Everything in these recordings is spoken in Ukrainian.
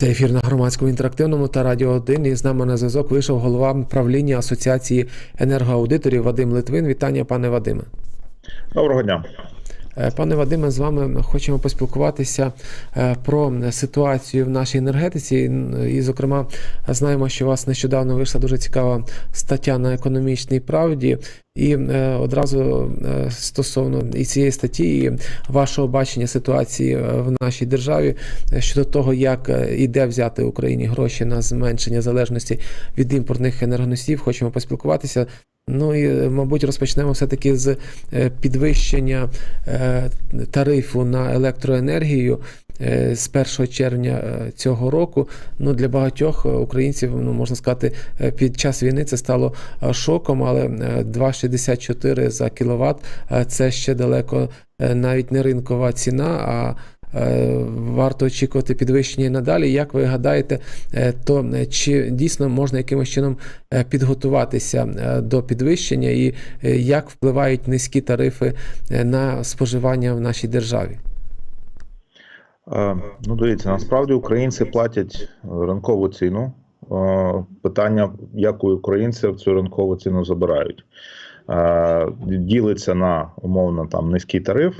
Це ефір на громадському інтерактивному та радіо 1. І з нами на зв'язок вийшов голова правління Асоціації енергоаудиторів Вадим Литвин. Вітання, пане Вадиме. Доброго дня. Е, Пане Вадиме, з вами хочемо поспілкуватися е, про ситуацію в нашій енергетиці. І, зокрема, знаємо, що у вас нещодавно вийшла дуже цікава стаття на економічній правді. І е, одразу стосовно і цієї статті, і вашого бачення ситуації в нашій державі щодо того, як е, іде взяти Україні гроші на зменшення залежності від імпортних енергоносіїв, хочемо поспілкуватися. Ну і, е, мабуть, розпочнемо все-таки з е, підвищення е, тарифу на електроенергію з 1 червня цього року. Ну, для багатьох українців, ну можна сказати, під час війни це стало шоком, але е, 2,64 за кіловат це ще далеко навіть не ринкова ціна. а Варто очікувати підвищення і надалі. Як ви гадаєте, е, то е, чи дійсно можна якимось чином е, підготуватися е, до підвищення, і е, як впливають низькі тарифи е, на споживання в нашій державі? Е, Ну, дивіться, насправді українці платять ринкову ціну. Е, Питання, як у українців цю ринкову ціну забирають. Е, Ділиться на умовно там низький тариф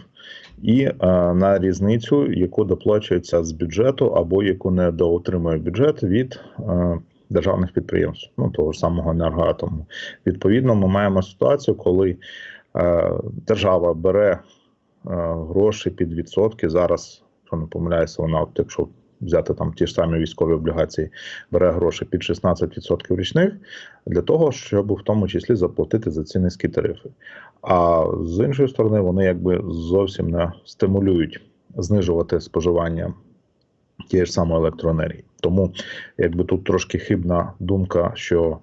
і е, на різницю, яку доплачується з бюджету або яку не доотримує бюджет від е, державних підприємств, ну того ж самого енергоатому. Відповідно, ми маємо ситуацію, коли е, держава бере гроші під відсотки зараз Що не помиляюся, вона, от якщо взяти там ті ж самі військові облігації, бере гроші під 16% річних для того, щоб в тому числі заплатити за ці низькі тарифи. А з іншої сторони, вони якби зовсім не стимулюють знижувати споживання тієї ж самої електроенергії. Тому якби тут трошки хибна думка, що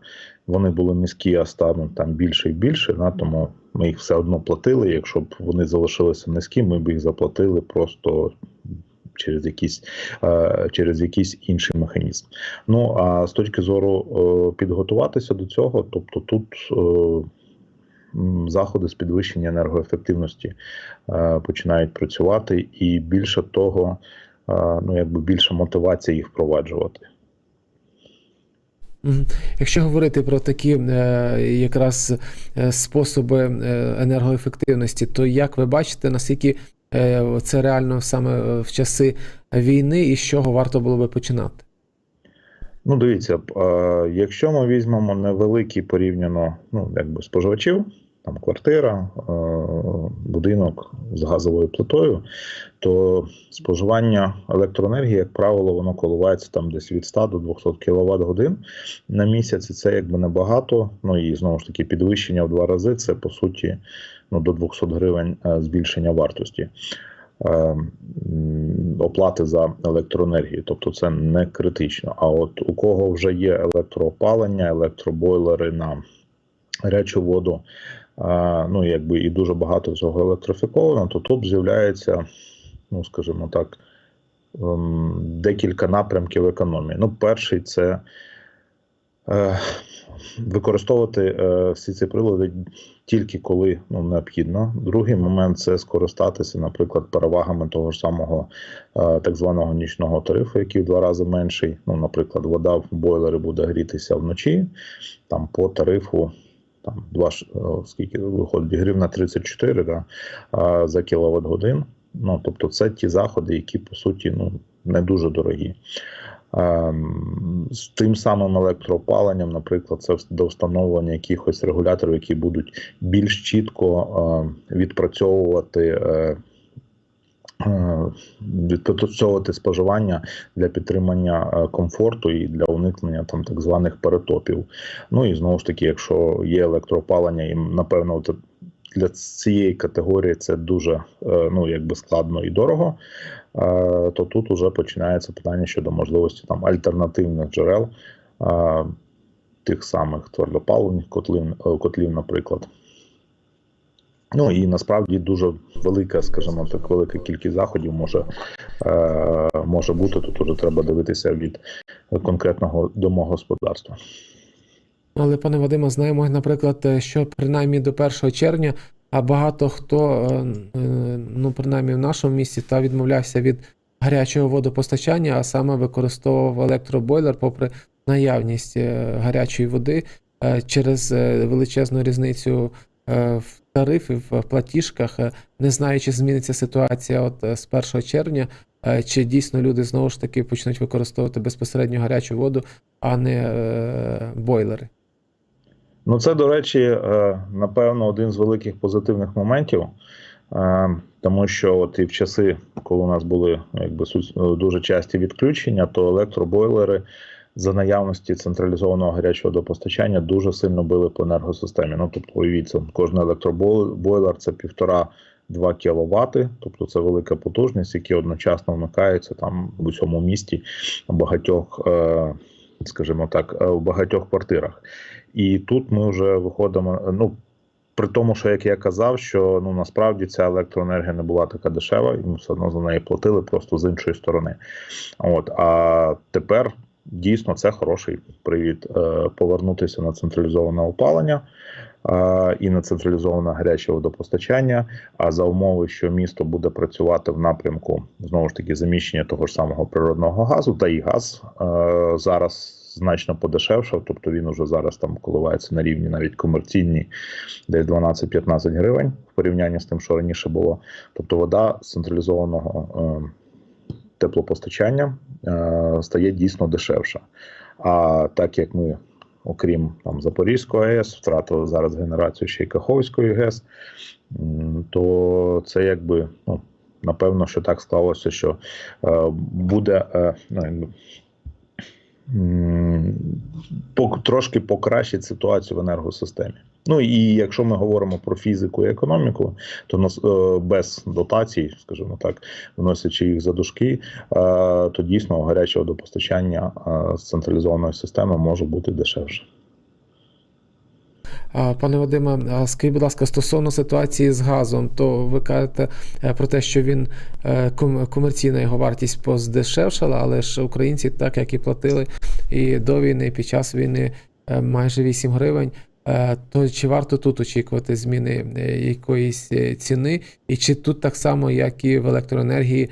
вони були низькі, а стануть там більше і більше. На тому ми їх все одно платили. Якщо б вони залишилися низькі, ми б їх заплатили просто через якийсь е, через якийсь інший механізм. Ну а з точки зору е, підготуватися до цього, тобто тут. Е, Заходи з підвищення енергоефективності е, починають працювати, і більше того, е, ну якби більше мотивації їх впроваджувати. Якщо говорити про такі е, якраз способи енергоефективності, то як ви бачите, наскільки це реально саме е, в часи війни і з чого варто було би починати? Ну, дивіться, е, якщо ми візьмемо невеликі порівняно ну, якби споживачів, там квартира, е, будинок з газовою плитою, то споживання електроенергії, як правило, воно коливається там десь від 100 до 200 кВт годин на місяць. Це якби небагато. Ну і знову ж таки підвищення в два рази це по суті ну, до 200 гривень е, збільшення вартості. е, Оплати за електроенергію, тобто це не критично. А от у кого вже є електроопалення, електробойлери на гарячу воду, ну якби і дуже багато цього електрифіковано, то тут з'являється, ну скажімо так, ем, декілька напрямків економії. Ну, перший це е, використовувати е, всі ці прилади тільки коли ну, необхідно. Другий момент це скористатися, наприклад, перевагами того ж самого е, так званого нічного тарифу, який в два рази менший. Ну, наприклад, вода в бойлері буде грітися вночі, там по тарифу. Там два е, скільки виходить гривна 34 да, за кіловат годин. Ну тобто, це ті заходи, які по суті ну не дуже дорогі. Ем, З тим самим електроопаленням, наприклад, це до встановлення якихось регуляторів, які будуть більш чітко е, відпрацьовувати. Е, Відпрацьовувати споживання для підтримання е, комфорту і для уникнення там так званих перетопів. Ну і знову ж таки, якщо є електроопалення, і напевно, для цієї категорії це дуже е, ну якби складно і дорого. То тут уже починається питання щодо можливості там альтернативних джерел тих самих твердопаливних котлів, котлів, наприклад. Ну і насправді дуже велика, скажімо так, велика кількість заходів може, е, може бути. Тут уже треба дивитися від конкретного домогосподарства. Але, пане Вадиме, знаємо, наприклад, е, що принаймні до 1 червня а багато хто, е, е, ну принаймні в нашому місті, та відмовлявся від гарячого водопостачання, а саме використовував електробойлер, попри наявність гарячої води через величезну різницю в тарифі, в платіжках, е, не знаю, чи зміниться ситуація от е, з 1 червня, е, чи дійсно люди знову ж таки почнуть використовувати безпосередньо гарячу воду, а не е, бойлери. Ну, це, до речі, е, напевно, один з великих позитивних моментів, е, тому що от і в часи, коли у нас були ну, якби дуже часті відключення, то електробойлери за наявності централізованого гарячого водопостачання дуже сильно били по енергосистемі. Ну, тобто, уявіть, кожен електробойлер це півтора. 2 кВт, тобто це велика потужність, які одночасно вмикаються там в усьому місті багатьох, е, скажімо так, е, в багатьох квартирах. І тут ми вже виходимо. Ну при тому, що як я казав, що ну насправді ця електроенергія не була така дешева, і ми все одно за неї платили просто з іншої сторони. От а тепер дійсно це хороший привід е, повернутися на централізоване опалення. І на централізоване гаряче водопостачання, а за умови, що місто буде працювати в напрямку знову ж таки заміщення того ж самого природного газу, та і газ е, зараз значно подешевшав, тобто він уже зараз там коливається на рівні навіть комерційні, десь 12-15 гривень в порівнянні з тим, що раніше було. Тобто вода з централізованого е, теплопостачання е, стає дійсно дешевша. А так як ми, окрім там Запорізької АЕС, втратили зараз генерацію ще й Каховської ГЕС, то це якби ну. Напевно, що так склалося, що е, буде трошки покращить ситуацію в енергосистемі. Ну і якщо ми говоримо про фізику і економіку, то нас е, без дотацій, скажімо так, вносячи їх за дужки, е, то дійсно гаряче водопостачання е, з централізованої системи може бути дешевше. Пане Вадиме, скажіть, будь ласка, стосовно ситуації з газом, то ви кажете е, про те, що він е, комерційна його вартість поздешевшала, але ж українці, так як і платили і до війни, і під час війни е, майже 8 гривень. То чи варто тут очікувати зміни якоїсь ціни, і чи тут так само, як і в електроенергії,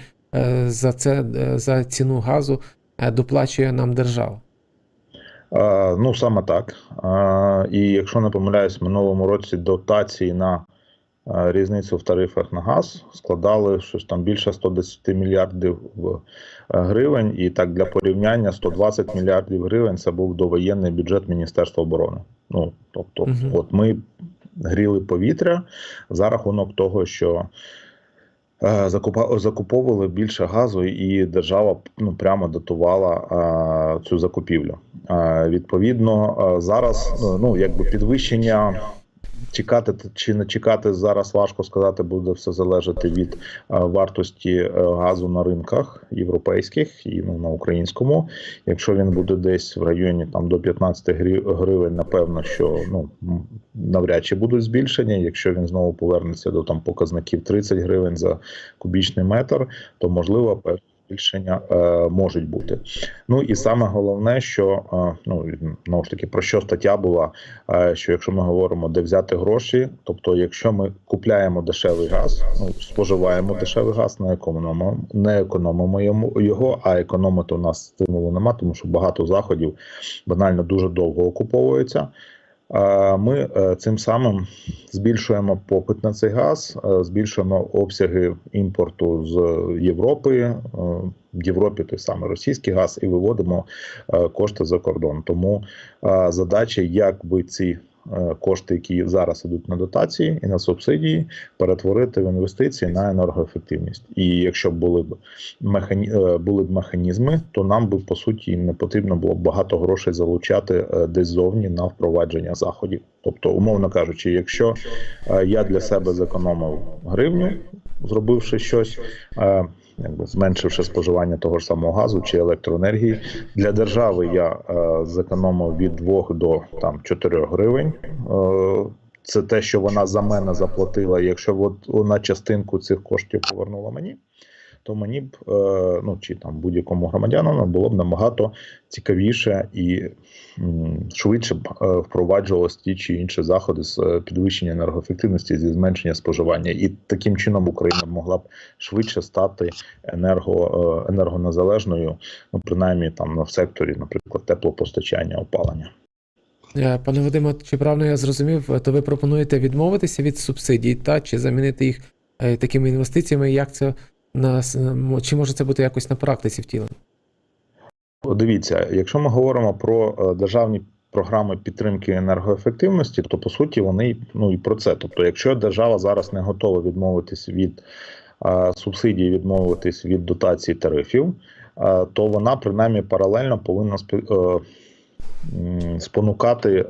за це за ціну газу доплачує нам держава? Ну саме так. І якщо не помиляюсь, в минулому році дотації на е, різницю в тарифах на газ складали щось там більше 110 мільярдів е, гривень. І так для порівняння 120 мільярдів гривень це був довоєнний бюджет Міністерства оборони. Ну тобто, Мгм. от ми гріли повітря за рахунок того, що. Е, Закуповували більше газу, і держава ну прямо дотувала е, цю закупівлю. Е, відповідно, зараз ну якби підвищення. Чекати чи не чекати зараз важко сказати, буде все залежати від е, вартості е, газу на ринках європейських і ну, на українському. Якщо він буде десь в районі там до 15 грі- гривень, напевно, що ну навряд чи будуть збільшення. Якщо він знову повернеться до там показників 30 гривень за кубічний метр, то можливо певні збільшення е, можуть бути. Ну і саме головне, що е, ну знову ж таки про що стаття була, е, що якщо ми говоримо, де взяти гроші, тобто, якщо ми купляємо дешевий газ, ну споживаємо дешевий газ, не економимо, не економимо йому- його, а економити у нас стимулу нема, тому що багато заходів банально дуже довго окуповуються. Ми е, цим самим збільшуємо попит на цей газ, е, збільшуємо обсяги імпорту з Європи, е, в Європі той самий російський газ, і виводимо кошти за кордон. Тому задача, як би ці кошти, які зараз ідуть на дотації і на субсидії, перетворити в інвестиції на енергоефективність. І якщо були б механі... е, були б механізми, то нам би по суті не потрібно було б багато грошей залучати е, десь зовні на впровадження заходів. Тобто, умовно кажучи, якщо е, я для себе зекономив гривню, зробивши щось. Якби зменшивши споживання того ж самого газу чи електроенергії для держави, я е, зекономив від 2 до там 4 гривень. Е, це те, що вона за мене заплатила. Якщо вона частинку цих коштів повернула мені, то мені б е, ну чи там будь-якому громадянину було б набагато цікавіше і швидше б е, впроваджувалися ті чи інші заходи з е, підвищення енергоефективності зі зменшення споживання, і таким чином Україна могла б швидше стати енерго, енергонезалежною, ну принаймні там в секторі, наприклад, теплопостачання, опалення. Пане Вадиме, чи правильно я зрозумів, то ви пропонуєте відмовитися від субсидій та чи замінити їх такими інвестиціями? Як це на чи може це бути якось на практиці втілено? Дивіться, якщо ми говоримо про е, державні програми підтримки енергоефективності, то по суті вони ну і про це. Тобто, якщо держава зараз не готова відмовитись від е, субсидій, відмовитись від дотацій тарифів, е, то вона принаймні паралельно повинна спонукати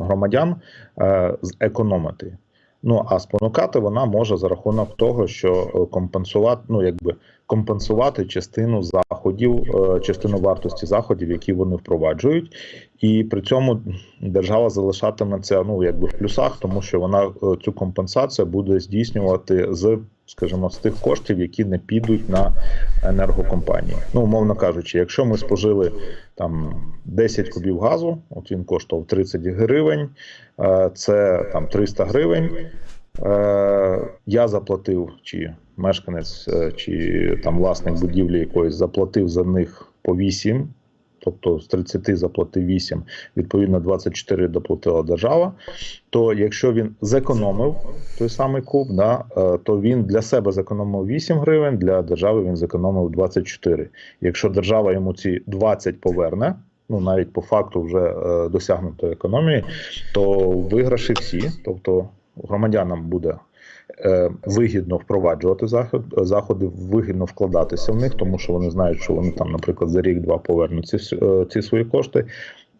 громадян е, зекономити. Ну а спонукати вона може за рахунок того, що е, компенсувати, ну якби компенсувати частину заходів, е, частину вартості заходів, які вони впроваджують, і при цьому держава залишатиметься ну якби в плюсах, тому що вона е, цю компенсацію буде здійснювати з, скажімо, з тих коштів, які не підуть на енергокомпанії. Ну, умовно кажучи, якщо ми спожили там 10 кубів газу, от він коштував 30 гривень, е, це там 300 гривень. Е, я заплатив, чи мешканець, е, чи там власник будівлі якоїсь заплатив за них по 8, тобто з 30 заплатив 8, відповідно 24 доплатила держава. То якщо він зекономив той самий куб, да, е, то він для себе зекономив 8 гривень, для держави він зекономив 24. Якщо держава йому ці 20 поверне. Ну, навіть по факту вже е, досягнутої економії, то виграші всі, тобто громадянам буде вигідно впроваджувати заход, заходи, вигідно вкладатися в них, тому що вони знають, що вони там, наприклад, за рік-два повернуть ці, е, ці свої кошти.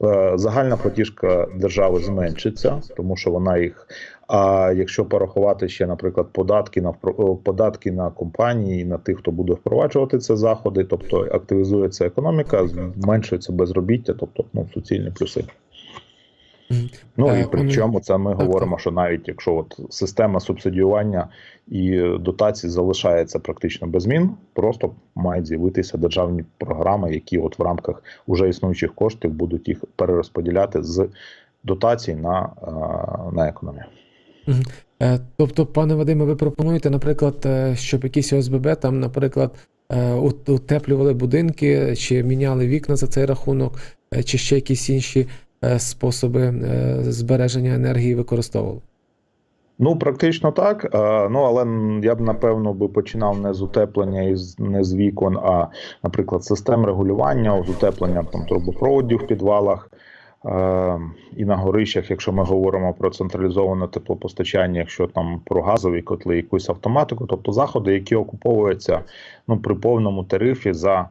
Е, Загальна платіжка держави зменшиться, тому що вона їх. А якщо порахувати ще, наприклад, податки на е, податки на компанії, на тих, хто буде впроваджувати ці заходи, тобто активізується економіка, зменшується безробіття, тобто ну суцільні плюси. Ну Е, і пане- причому це ми говоримо, що навіть якщо от система субсидіювання і дотацій залишається практично без змін, просто мають з'явитися державні програми, які от в рамках уже існуючих коштів будуть їх перерозподіляти з дотацій на, е, на економію. Е, Тобто, пане Вадиме, ви пропонуєте, наприклад, щоб якісь ОСББ там, наприклад, утеплювали будинки, чи міняли вікна за цей рахунок, чи ще якісь інші способи е, збереження енергії використовували? Ну, практично так. Е, Ну, але я б напевно би починав не з утеплення і не з вікон, а, наприклад, систем регулювання, з утеплення там трубопроводів в підвалах. е, І на горищах, якщо ми говоримо про централізоване теплопостачання, якщо там про газові котли, якусь автоматику, тобто заходи, які окуповуються ну, при повному тарифі за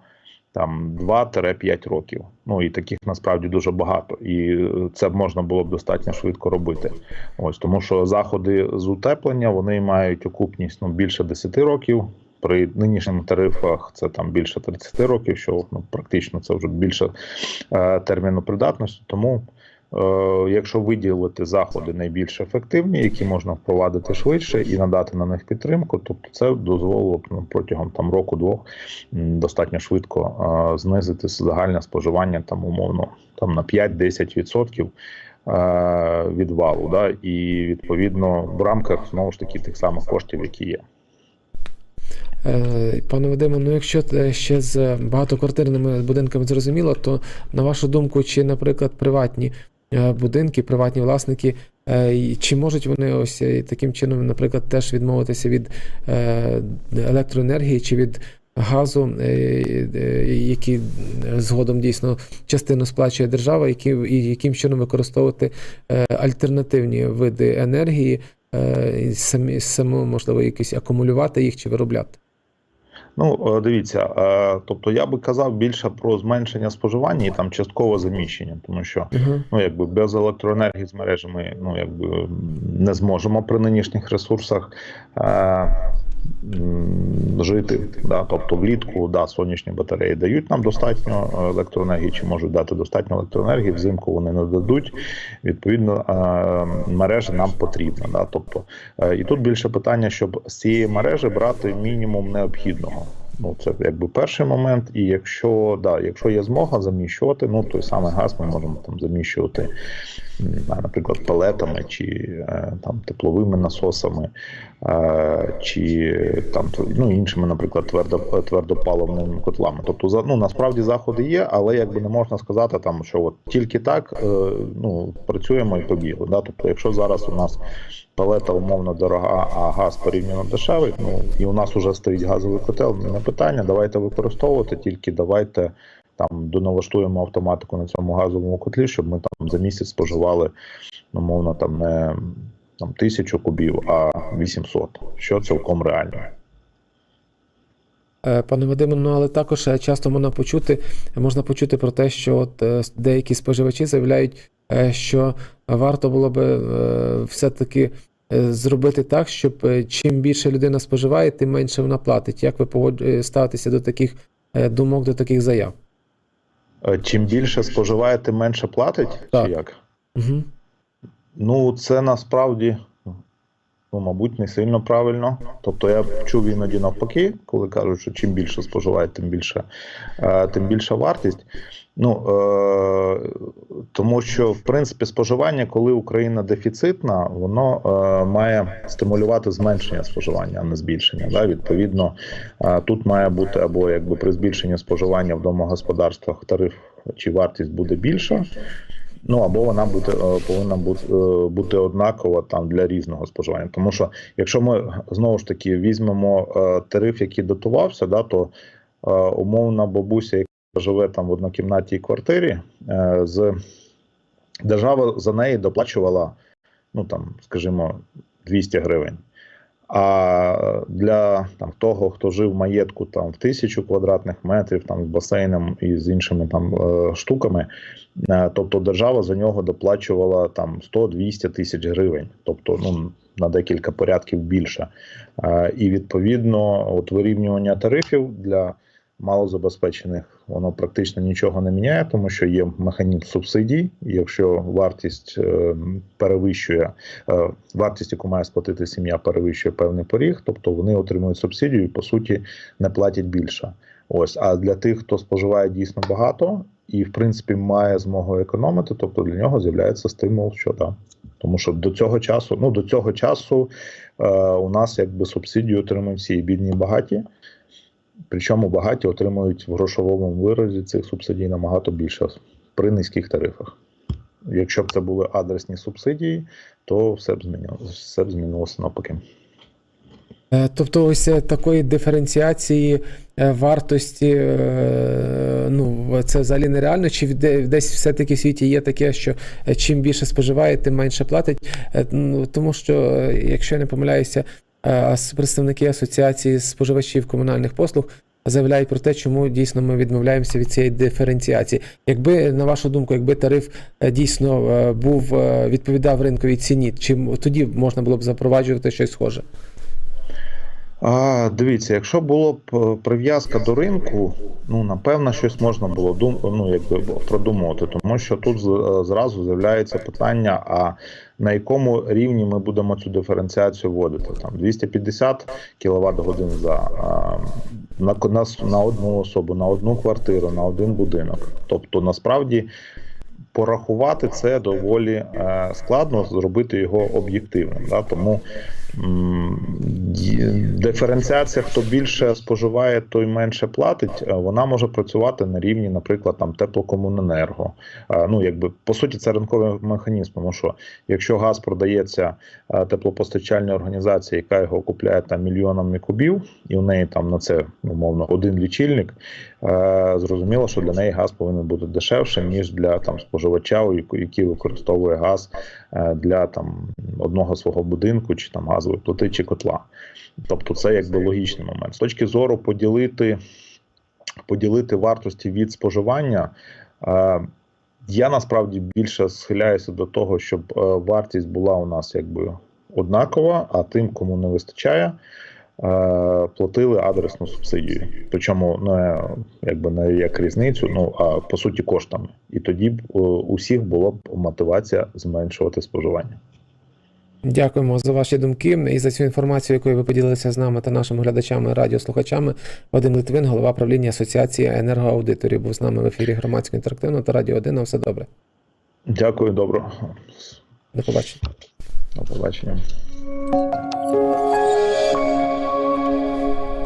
там 2-5 років. Ну і таких насправді дуже багато, і е, це можна було б достатньо швидко робити. Ось тому, що заходи з утеплення вони мають окупність ну більше 10 років. При нинішніх тарифах це там більше 30 років, що ну практично це вже більше е, терміну придатності. Тому, якщо виділити заходи найбільш ефективні, які можна впровадити швидше і надати на них підтримку, тобто це дозволило б ну, протягом там року-двох достатньо швидко е, знизити загальне споживання там умовно там на 5-10% е, від валу, да, і відповідно в рамках знову ж таки тих самих коштів, які є. Е, Пане Вадиме, ну якщо е, ще з багатоквартирними будинками зрозуміло, то на вашу думку, чи, наприклад, приватні е, будинки, приватні власники, е, чи можуть вони ось е, таким чином, наприклад, теж відмовитися від е, електроенергії чи від газу, е, е, які згодом дійсно частину сплачує держава, які, і яким чином використовувати е, альтернативні види енергії, е, самі саму можливо якісь акумулювати їх чи виробляти? Ну, е, дивіться, е, тобто я би казав більше про зменшення споживання і там часткове заміщення, тому що ну якби без електроенергії з мережі ми ну якби не зможемо при нинішніх ресурсах е, жити. Да? Тобто влітку да, сонячні батареї дають нам достатньо електроенергії, чи можуть дати достатньо електроенергії, взимку вони не дадуть. Відповідно, е, мережа нам потрібна. Да? Тобто, е, і тут більше питання, щоб з цієї мережі брати мінімум необхідного. Ну, це якби перший момент. І якщо да, якщо є змога заміщувати, ну той самий газ ми можемо там заміщувати, наприклад, пелетами чи е, там тепловими насосами, е, чи там ну, іншими, наприклад, твердо, твердопаливними котлами. Тобто, ну насправді заходи є, але якби не можна сказати, там що от тільки так е, ну працюємо і побігли. Да? Тобто, якщо зараз у нас палета умовно дорога, а газ порівняно дешевий. Ну і у нас вже стоїть газовий котел. Не питання. Давайте використовувати, тільки давайте там доналаштуємо автоматику на цьому газовому котлі, щоб ми там за місяць споживали умовно там не там тисячу кубів, а 800, що цілком реально. Е, Пане Вадиме, ну але також е, часто можна почути, можна почути про те, що от е, деякі споживачі заявляють, що варто було би все-таки зробити так, щоб чим більше людина споживає, тим менше вона платить. Як ви ставитеся до таких думок, до таких заяв? Е, Чим більше споживає, тим менше платить? Так. Чи як? Угу. Ну, це насправді, ну, мабуть, не сильно правильно. Тобто я чув іноді навпаки, коли кажуть, що чим більше споживає, тим більше, е, тим більша вартість. Ну, е, тому що, в принципі, споживання, коли Україна дефіцитна, воно е, має стимулювати зменшення споживання, а не збільшення. Да? Відповідно, е, тут має бути або якби при збільшенні споживання в домогосподарствах тариф чи вартість буде більша. Ну або вона буде е, повинна бути, е, бути однакова там для різного споживання. Тому що якщо ми знову ж таки візьмемо е, тариф, який дотувався, да, то умовна бабуся, живе там в однокімнатній квартирі, е, з держава за неї доплачувала, ну там, скажімо, 200 гривень. А для там того, хто жив в маєтку там в тисячу квадратних метрів, там з басейном і з іншими там е, штуками, е, тобто держава за нього доплачувала там 100-200 тисяч гривень, тобто ну на декілька порядків більше. І відповідно, от вирівнювання тарифів для малозабезпечених воно практично нічого не міняє, тому що є механізм субсидій. І якщо вартість е, перевищує е, вартість, яку має сплатити сім'я, перевищує певний поріг, тобто вони отримують субсидію і по суті не платять більше. Ось а для тих, хто споживає дійсно багато і в принципі має змогу економити, тобто для нього з'являється стимул, що да. Тому що до цього часу, ну до цього часу е, у нас якби субсидію отримують всі бідні і багаті. Причому багаті отримують в грошовому виразі цих субсидій набагато більше при низьких тарифах. Якщо б це були адресні субсидії, то все б змінилося, все б змінилося навпаки. Е, Тобто, ось е, такої диференціації е, вартості, ну це взагалі нереально. Чи десь все-таки в світі є таке, що чим більше споживає, тим менше платить? Ну, Тому що, якщо я не помиляюся, представники асоціації споживачів комунальних послуг заявляють про те, чому дійсно ми відмовляємося від цієї диференціації. Якби, на вашу думку, якби тариф е, дійсно е, був е, відповідав ринковій ціні, чи тоді можна було б запроваджувати щось схоже? А, дивіться, якщо було б е, прив'язка до ринку, ну напевно, щось можна було дум, ну, якби продумувати, тому що тут е, зразу з'являється питання: а на якому рівні ми будемо цю диференціацію вводити? Там 250 кВт годин за а, на, на, на одну особу, на одну квартиру, на один будинок. Тобто, насправді. Порахувати це доволі е, складно, зробити його об'єктивним. Да? Тому диференціація, хто більше споживає, той менше платить. е, Вона може працювати на рівні, наприклад, там теплокомуненерго. Е, Ну, якби по суті, це ринковий механізм, тому що якщо газ продається е, теплопостачальній організації, яка його купляє там мільйонами кубів, і в неї там на це умовно один лічильник. Зрозуміло, що для неї газ повинен бути дешевшим, ніж для там споживача, який використовує газ для там одного свого будинку, чи там газової плити, чи котла. Тобто, це якби логічний момент. З точки зору поділити, поділити вартості від споживання. е, Я насправді більше схиляюся до того, щоб е, вартість була у нас якби однакова, а тим, кому не вистачає, е, платили адресну субсидію. Причому не якби не як різницю, ну а по суті коштами. І тоді б е, у всіх була б мотивація зменшувати споживання. Дякуємо за ваші думки і за цю інформацію, якою ви поділилися з нами та нашими глядачами, радіослухачами. Вадим Литвин, голова правління Асоціації енергоаудиторів, був з нами в ефірі громадського інтерактивного та радіо 1. На все добре. Дякую, добро. До побачення. До побачення.